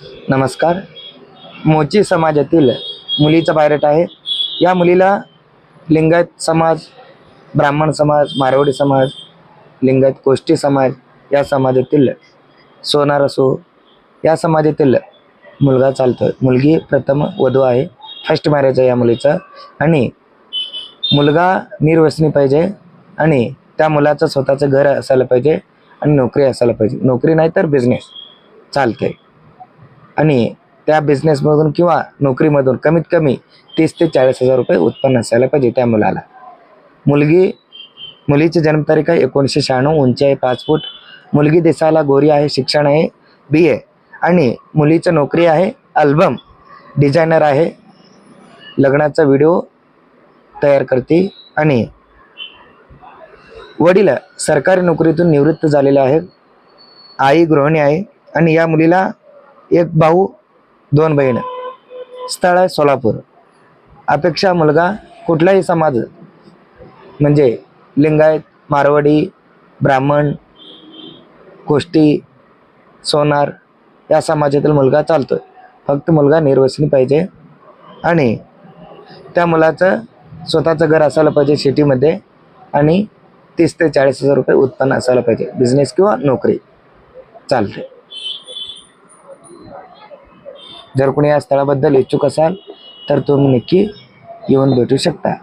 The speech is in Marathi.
नमस्कार. मोची समाजातील मुलीचा पायरेट आहे. या मुलीला लिंगायत समाज ब्राह्मण समाज मारवाडी समाज लिंगायत कोष्टी समाज या समाजातील सोनार असो या समाजातील मुलगा चालतो. मुलगी प्रथम वधू आहे. फर्स्ट मॅरेज आहे या मुलीचं. आणि मुलगा निर्व्यसनी पाहिजे आणि त्या मुलाचं स्वतःचं घर असायला पाहिजे आणि नोकरी असायला पाहिजे. नोकरी नाही तर बिझनेस चालते. आणि त्या बिझनेसमधून किंवा नोकरीमधून कमीत कमी तीस ते चाळीस हजार रुपये उत्पन्न असायला पाहिजे त्या मुलाला. मुलगी मुलीची जन्मतारीख आहे एकोणीसशे शहाण्णव उंची आहे पाच फूट. मुलगी दिसायला गोरी आहे शिक्षण आहे बी ए आणि मुलीचं नोकरी आहे अल्बम डिझायनर आहे. लग्नाचा व्हिडिओ तयार करते आणि वडील सरकारी नोकरीतून निवृत्त झालेले आहे आई गृहिणी आहे आणि या मुलीला एक भाऊ दोन बहीण. स्थळ आहे सोलापूर. अपेक्षा मुलगा कुठलाही समाज म्हणजे लिंगायत मारवाडी ब्राह्मण गोष्टी सोनार या समाजातील मुलगा चालतो फक्त मुलगा निर्वसनी पाहिजे आणि त्या मुलाचं स्वतःचं घर असायला पाहिजे सिटीमध्ये आणि तीस ते चाळीस हजार रुपये उत्पन्न असायला पाहिजे. बिझनेस किंवा नोकरी. चालते जर कोणी या स्थळाबद्दल इच्छुक असाल तर तुम्ही नक्की येऊन भेटू शकता.